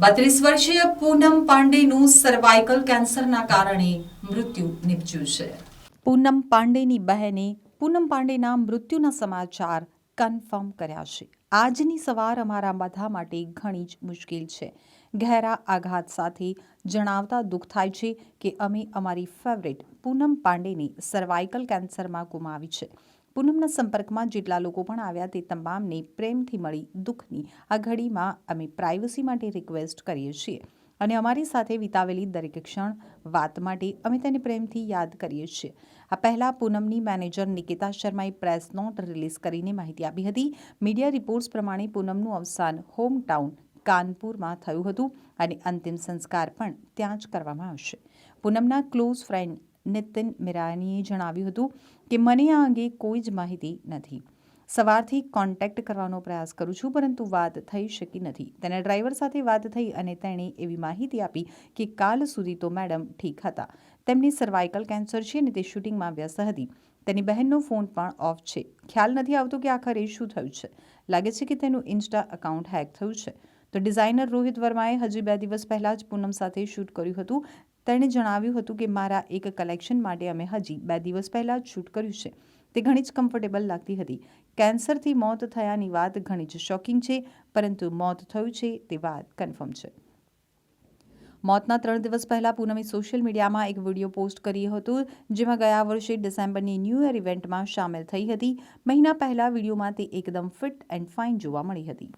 બત્રીસ વર્ષીય પૂનમ પાંડેનું સર્વાઇકલ કેન્સરના કારણે મૃત્યુ નિપજ્યું છે. પૂનમ પાંડેની બહેને પૂનમ પાંડેના મૃત્યુના સમાચાર કન્ફર્મ કર્યા છે. આજની સવાર અમારા બધા માટે ઘણી જ મુશ્કેલ છે. ગહેરા આઘાત સાથે જણાવતા દુઃખ થાય છે કે અમે અમારી ફેવરેટ પૂનમ પાંડેને સર્વાઇકલ કેન્સરમાં ગુમાવી છે. પૂનમના સંપર્કમાં જેટલા લોકો પણ આવ્યા તે તમામને પ્રેમથી મળી, દુઃખની આ ઘડીમાં અમે પ્રાઇવસી માટે રિક્વેસ્ટ કરીએ છીએ અને અમારી સાથે વિતાવેલી દરેક ક્ષણ, વાત માટે અમે તેને પ્રેમથી યાદ કરીએ છીએ. આ પહેલાં પૂનમની મેનેજર નિકિતા શર્માએ પ્રેસ નોટ રિલીઝ કરીને માહિતી આપી હતી. મીડિયા રિપોર્ટ્સ પ્રમાણે પૂનમનું અવસાન હોમ ટાઉન કાનપુરમાં થયું હતું અને અંતિમ સંસ્કાર પણ ત્યાં જ કરવામાં આવશે. પૂનમના ક્લોઝ ફ્રેન્ડ નિતિન મિરાનીએ જણાવ્યું હતું કે, મને આ અંગે કોઈ જ માહિતી નથી. સવારથી કોન્ટેક્ટ કરવાનો પ્રયાસ કરું છું, પરંતુ વાત થઈ શકી નથી. તેના ડ્રાઈવર સાથે વાત થઈ અને તેણે એવી માહિતી આપી કે કાલ સુધી તો મેડમ ઠીક હતા. તેમની સર્વાઇકલ કેન્સર છે અને તે શૂટિંગમાં વ્યસ્ત હતી. તેની બહેનનો ફોન પણ ઓફ છે. ખ્યાલ નથી આવતો કે આખરે શું થયું છે. લાગે છે કે તેનું ઇન્સ્ટા એકાઉન્ટ હેક થયું છે. તો ડિઝાઇનર રોહિત વર્માએ હજી બે દિવસ પહેલાં જ પૂનમ સાથે શૂટ કર્યું હતું. તેણે જણાવ્યું હતું કે મારા એક કલેક્શન માટે અમે હજી બે દિવસ પહેલાં જ શૂટ કર્યું છે. તે ઘણી જ કમ્ફર્ટેબલ લાગતી હતી. કેન્સરથી મોત થયાની વાત ઘણી જ શોકિંગ છે, પરંતુ મોત થયું છે તે વાત કન્ફર્મ છે. મોતના ત્રણ દિવસ પહેલાં પૂનમે સોશિયલ મીડિયામાં એક વીડિયો પોસ્ટ કર્યો હતો, જેમાં ગયા વર્ષે ડિસેમ્બરની ન્યૂ યર ઇવેન્ટમાં સામેલ થઈ હતી. મહિના પહેલાં વિડીયોમાં તે એકદમ ફિટ એન્ડ ફાઇન જોવા મળી હતી.